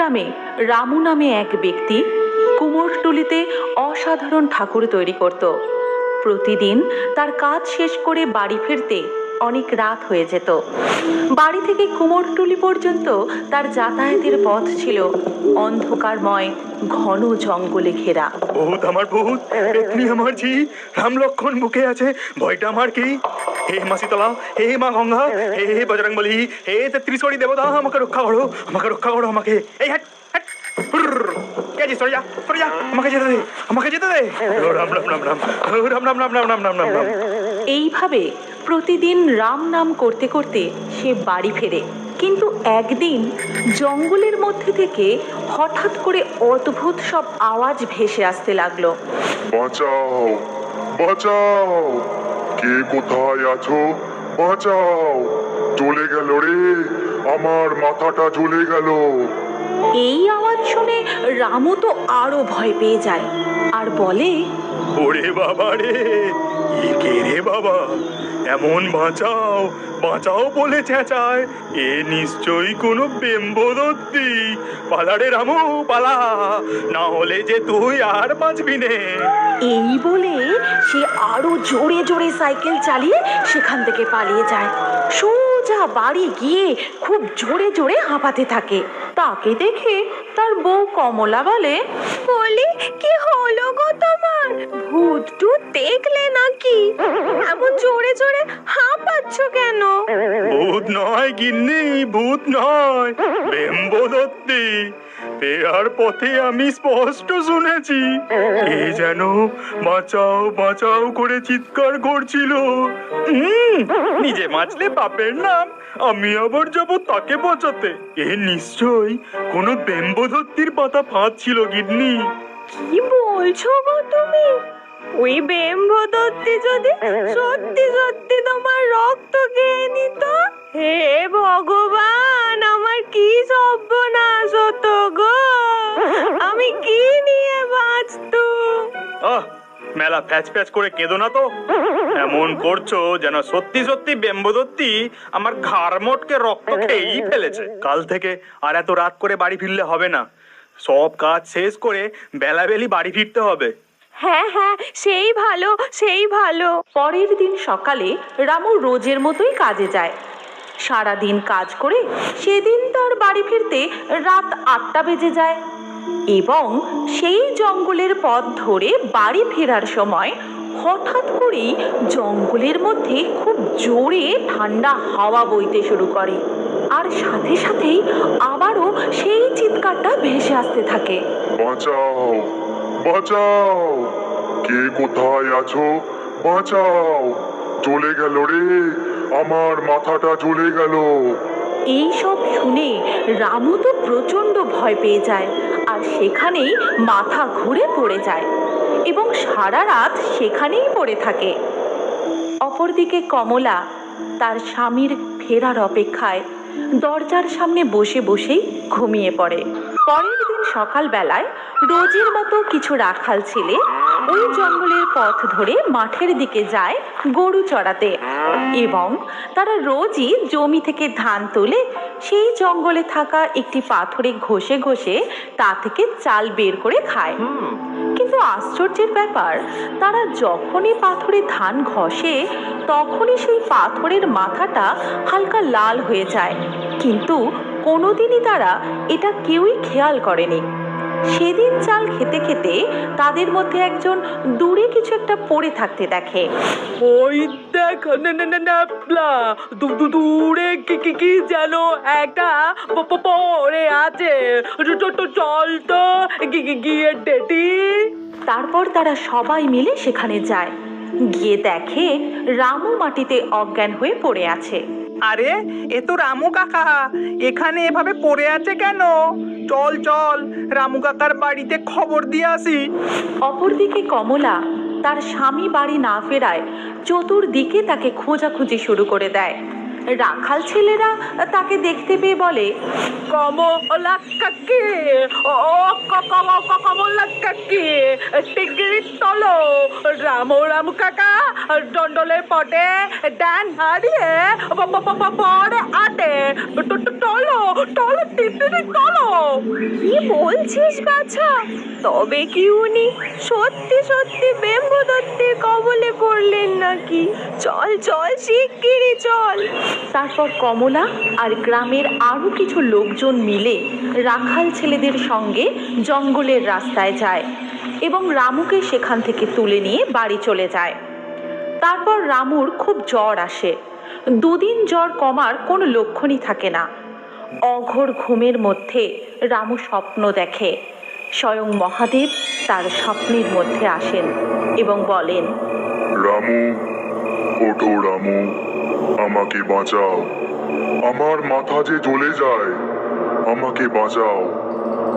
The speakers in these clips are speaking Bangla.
গ্রামে রামু নামে এক ব্যক্তি কুমোরটুলিতে অসাধারণ ঠাকুর তৈরি করত। প্রতিদিন তার কাজ শেষ করে বাড়ি ফিরতে অনেক রাত হয়ে যেত বাড়ি থেকে কুমোরটুলি পর্যন্ত তার যাতায়াতের পথ ছিল অন্ধকারময় ঘন জঙ্গলে ঘেরা ভূত আমার ভূত পেতনি আমার জি রাম লক্ষণ বুকে আছে ভয়টা আমার কি হে মা শীতলা হে মা গঙ্গা হে হে বজরং বলি হে ত্রিশড়ি দেবতা আমাকে রক্ষা করো আমাকে রক্ষা করো আমাকে এই। কে সরে যা সরে যা আমাকে যেতে দে আমাকে যেতে দে রাম রাম রাম রাম রাম রাম রাম রাম রাম রাম রাম রাম এইভাবে প্রতিদিন রাম নাম করতে করতে সে বাড়ি ফেরে। কিন্তু একদিন জঙ্গলের মধ্যে থেকে হঠাৎ করে অদ্ভুত সব আওয়াজ ভেসে আসতে লাগল। বাঁচাও বাঁচাও কে কোথায় আছো? বাঁচাও চলে গেল রে আমার মাথাটা জ্বলে গেল। এই আওয়াজ শুনে রামু তো আরও ভয় পেয়ে যায়। আর বলে ওরে বাবা রে কে রে বাবা? এমন বাঁচাও বাঁচাও বলে চেঁচায়, এ নিশ্চয়ই কোনো বেম্বদত্তি পালা রে রামু, পালা, না হলে যে তুই আর বাঁচবি নে। এই বলে সে আরও জোরে জোরে সাইকেল চালিয়ে সেখান থেকে পালিয়ে যায়। সোজা বাড়ি গিয়ে খুব জোরে জোরে হাঁপাতে থাকে। তাকে দেখে তার বউ কমলা বলে, বলি, কি টুত দেখলে নাকি? এমন জোরে জোরে হাঁপাচ্ছ কেন? ভূত নয় গিন্নি ভূত নয়। বেম্বদত্তি ফেরার পথে আমি স্পষ্ট শুনেছি। কে যেন বাঁচাও বাঁচাও করে চিৎকার করছিল। নিজে বাঁচলে বাপের নাম আমি আবার যাব তাকে বাঁচাতে। এ নিশ্চয়ই কোনো বেম্বদত্তির পাতা ফাঁদ ছিল গিন্নি। কি বলছো গো তুমি? ওই বেম্বদত্তি যদি সত্যি সত্যি তোমার রক্ত খেয়ে নিত? হে ভগবান, আমার কি সর্বনাশ হতো গো? আমি কি নিয়ে বাঁচতুম? মেলা প্যাচ প্যাচ করে কেঁদো না তো। এমন করছ যেন সত্যি সত্যি বেম্বদত্তি আমার ঘাড় মোটকে রক্ত খেয়েই ফেলেছে। কাল থেকে আর এত রাত করে বাড়ি ফিরলে হবে না। সব কাজ শেষ করে বেলাবেলি বাড়ি ফিরতে হবে। হ্যাঁ হ্যাঁ সেই ভালো সেই ভালো। পরের দিন সকালে রামু রোজের মতোই কাজে যায়। সারা দিন কাজ করে সেদিন তার বাড়ি ফিরতে রাত আটটা বেজে যায়। এবং সেই জঙ্গলের পথ ধরে বাড়ি ফেরার সময় হঠাৎ করেই জঙ্গলের মধ্যে খুব জোরে ঠান্ডা হাওয়া বইতে শুরু করে। আর সাথে সাথেই আবারও সেই চিৎকারটা ভেসে আসতে থাকে। বাঁচাও। বাঁচাও। কে কোথায় আছো? বাঁচাও। গেল রে। আমার মাথাটা গেল। এই সব শুনে রামু তো ভয় পেয়ে যায় আর সেখানেই মাথা ঘুরে পড়ে যায় এবং সারা রাত সেখানেই পড়ে থাকে। অপরদিকে কমলা তার স্বামীর ফেরার অপেক্ষায় দরজার সামনে বসে বসেই ঘুমিয়ে পড়ে। পরের সকালবেলায় রোজের মতো কিছু রাখাল ছেলে ওই জঙ্গলের পথ ধরে মাঠের দিকে যায় গরু চড়াতে এবং তারা রোজই জমি থেকে ধান তুলে। সেই জঙ্গলে থাকা একটি পাথরে ঘষে ঘষে তা থেকে চাল বের করে খায়। কিন্তু আশ্চর্যের ব্যাপার, তারা যখনই পাথরে ধান ঘষে, তখনই সেই পাথরের মাথাটা হালকা লাল হয়ে যায়। কিন্তু কোনোদিনই তারা এটা কেউই খেয়াল করেনি। সেদিন চাল খেতে খেতে তাদের মধ্যে একজন দূরে কিছু একটা পড়ে থাকতে দেখে। ওই দেখ না না দূরে কি কি কি যেন একটা পড়ে আছে। চল তো গিয়ে ডেটি তারপর তারা সবাই মিলে সেখানে যায়। গিয়ে দেখে রামু মাটিতে অজ্ঞান হয়ে পড়ে আছে। আরে, এ তো রামু কাকা। এখানে এভাবে পড়ে আছে কেন? চল চল, রামু কাকার বাড়িতে খবর দিয়ে আসি। অপরদিকে কমলা তার স্বামী বাড়ি না ফেরায় চতুর্দিকে তাকে খোঁজাখুঁজি শুরু করে দেয়। রাখাল ছেলেরা তাকে দেখতে পেয়ে বলে কমলা কাকি ও কমলা কাকি টিগির তলো, রাম রাম কাকা দণ্ডলের পটে, ডান হারিয়ে পরে আটে। কি বলছিস বাছা? তবে কি উনি সত্যি সত্যি বেম্বদত্তের কবলে পড়লেন নাকি? চল চল, শিগগিরই চল। তারপর কমলা আর গ্রামের আরও কিছু লোকজন মিলে রাখাল ছেলেদের সঙ্গে জঙ্গলের রাস্তায় যায় এবং রামুকে সেখান থেকে তুলে নিয়ে বাড়ি চলে যায়। তারপর রামুর খুব জ্বর আসে। দুদিন জ্বর কমার কোনো লক্ষণই থাকে না। অঘোর ঘুমের মধ্যে রামু স্বপ্ন দেখে। স্বয়ং মহাদেব তার স্বপ্নের মধ্যে আসেন এবং বলেন, রামু, ওঠো রামু, আমাকে বাঁচাও। আমার মাথা যে জ্বলে যায়, আমাকে বাঁচাও।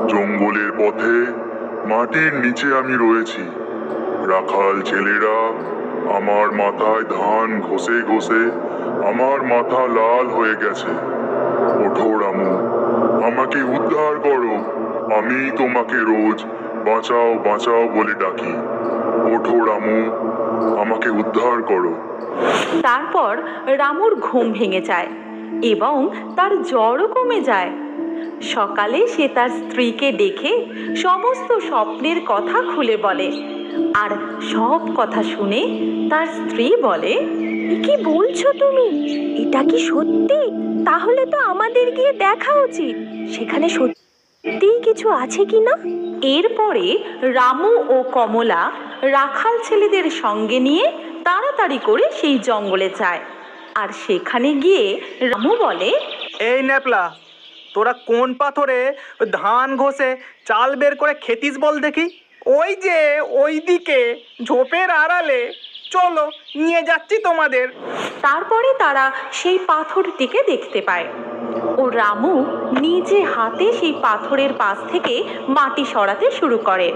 জঙ্গলের পথে, মাটির নিচে আমি রয়েছি। রাখাল ছেলেরা, আমার মাথায় ধান ঘষে ঘষে, আমার মাথা লাল হয়ে গেছে। রামু আমাকে উদ্ধার করো। আমি তোমাকে রোজ বাঁচাও বাঁচাও বলে ডাকি। ওঠো রামু আমাকে উদ্ধার করো। তারপর রামুর ঘুম ভেঙে যায় এবং তার জ্বরও কমে যায়। সকালে সে তার স্ত্রীকে ডেকে সমস্ত স্বপ্নের কথা খুলে বলে আর সব কথা শুনে তার স্ত্রী বলে কি বলছো তুমি? এটা কি সত্যি? তাহলে তো আমাদের গিয়ে দেখা উচিত। সেখানে সত্যিই কিছু আছে কি না এরপরে রামু ও কমলা রাখাল ছেলেদের সঙ্গে নিয়ে তাড়াতাড়ি করে সেই জঙ্গলে যায়। আর সেখানে গিয়ে রামু বলে, এই ন্যাপলা তোরা কোন পাথরে ধান ঘষে চাল বের করে খেতিস বল দেখি? ওই যে ওই দিকে ঝোপের আড়ালে চলো, নিয়ে যাচ্ছি তোমাদের। তারপরে তারা সেই পাথরটিকে দেখতে পায়। ও রামু নিজে হাতে সেই পাথরের পাশ থেকে মাটি সরাতে শুরু করে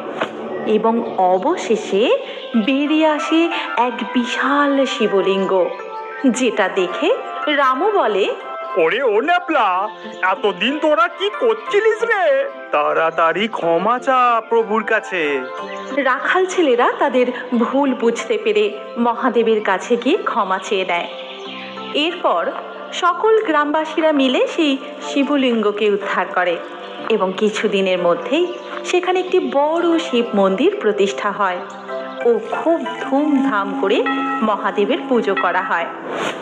এবং অবশেষে বেরিয়ে আসে এক বিশাল শিবলিঙ্গ, যেটা দেখে রামু বলে ওরে ও ন্যাপলা, এতদিন তোরা কি করছিলিস রে? তাড়াতাড়ি ক্ষমা চা প্রভুর কাছে। রাখাল ছেলেরা তাদের ভুল বুঝতে পেরে মহাদেবের কাছে গিয়ে ক্ষমা চেয়ে নেয়। এরপর সকল গ্রামবাসীরা মিলে সেই শিবলিঙ্গকে উদ্ধার করে এবং কিছুদিনের মধ্যেই সেখানে একটি বড় শিব মন্দির প্রতিষ্ঠা হয় ও খুব ধুমধাম করে মহাদেবের পুজো করা হয়।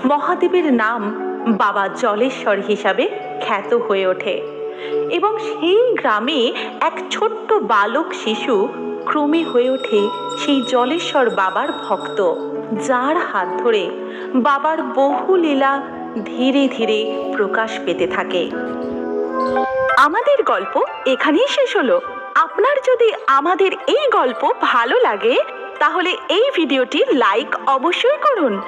মহাদেবের নাম বাবা জলেশ্বর হিসাবে খ্যাত হয়ে ওঠে। এবং সেই গ্রামে এক ছোট্ট বালক শিশু ক্রমে হয়ে ওঠে সেই জলেশ্বর বাবার ভক্ত, যার হাত ধরে বাবার বহু লীলা ধীরে ধীরে প্রকাশ পেতে থাকে। আমাদের গল্প এখানেই শেষ হলো। আপনার যদি আমাদের এই গল্প ভালো লাগে, তাহলে এই ভিডিওটি লাইক অবশ্যই করুন।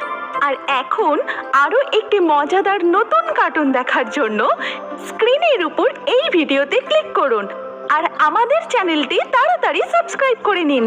আর এখন আরও একটি মজাদার নতুন কার্টুন দেখার জন্য স্ক্রিনের উপর এই ভিডিওতে ক্লিক করুন। আর আমাদের চ্যানেলটি তাড়াতাড়ি সাবস্ক্রাইব করে নিন।